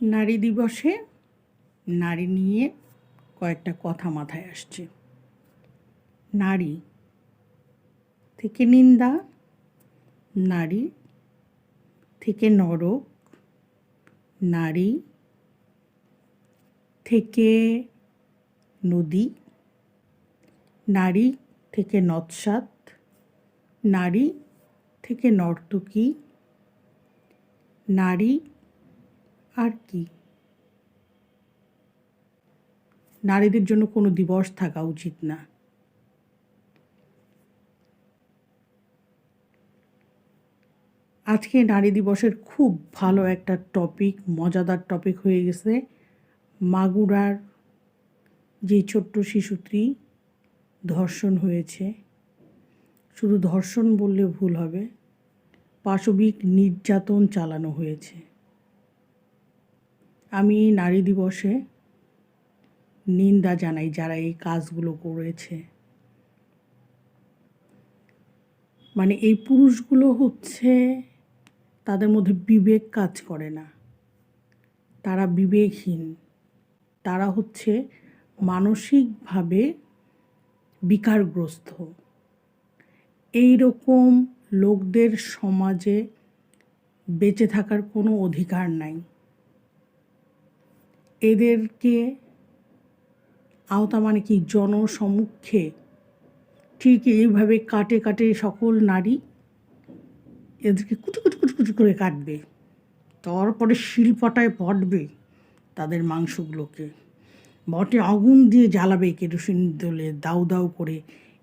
নারী দিবসে নারী নিয়ে কয়েকটা কথা মাথায় আসছে। নারী থেকে নিন্দা, নারী থেকে নরক, নারী থেকে নদী, নারী থেকে নৎসাত নারী থেকে নর্তকী, নারী আর কি? নারীদের জন্য কোনো দিবস থাকা উচিত না। আজকে নারী দিবসের খুব ভালো একটা টপিক মজাদার টপিক হয়ে গেছে। মাগুরার যে ছোট্ট শিশুটি ধর্ষণ হয়েছে। শুধু ধর্ষণ বললে ভুল হবে। পাশবিক নির্যাতন চালানো হয়েছে। আমি নারী দিবসে নিন্দা জানাই যারা এই কাজগুলো করেছে। মানে এই পুরুষগুলো হচ্ছে তাদের মধ্যে বিবেক কাজ করে না। তারা বিবেকহীন। তারা হচ্ছে মানসিকভাবে বিকারগ্রস্ত। এই রকম লোকদের সমাজে বেঁচে থাকার কোনো অধিকার নাই। এদেরকে আওতা মানে কি জনসমুখে ঠিক এইভাবে কাটে কাটে সকল নারী এদেরকে কুচু কুচু কুচু কুচু করে কাটবে। তারপরে শিলপাটায় পটবে তাদের মাংসগুলোকে। বটে আগুন দিয়ে জ্বালাবে কেরোসিন দলে দাউ দাউ করে।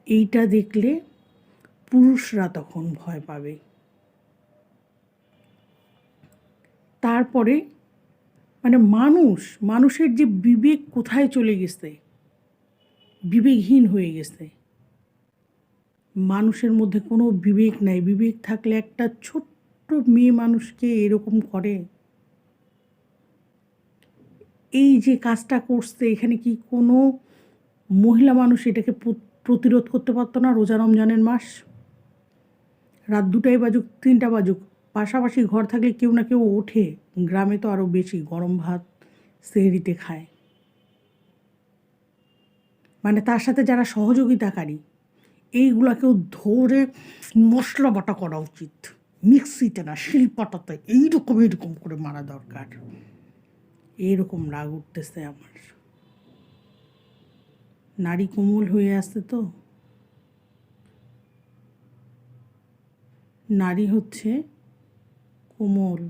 এইটা দেখলে পুরুষরা তখন ভয় পাবে। তারপরে মানে মানুষ, মানুষের যে বিবেক কোথায় চলে গেছে? বিবেকহীন হয়ে গেছে। মানুষের মধ্যে কোনো বিবেক নাই। বিবেক থাকলে একটা ছোট্ট মেয়ে মানুষকে এরকম করে। এই যে কাজটা করছে, এখানে কি কোনো মহিলা মানুষ এটাকে প্রতিরোধ করতে পারতো না? রোজা রমজানের মাস? রাত দুটাই বাজুক, তিনটা বাজুক। পাশাপাশি ঘর থাকলে কেউ না কেউ ওঠে। গ্রামে তো আরও বেশি গরম ভাত সেহরিতে খায়। মানে তার সাথে যারা সহযোগিতাকারী, এইগুলাকেও ধরে মশলা বাটা করা উচিত। মিক্সিতে না, শিল্পাটাতে, এইরকম এইরকম করে মারা দরকার। এইরকম রাগ উঠতেছে আমার। নারী কোমল হয়ে আসছে তো। নারী হচ্ছে কোমল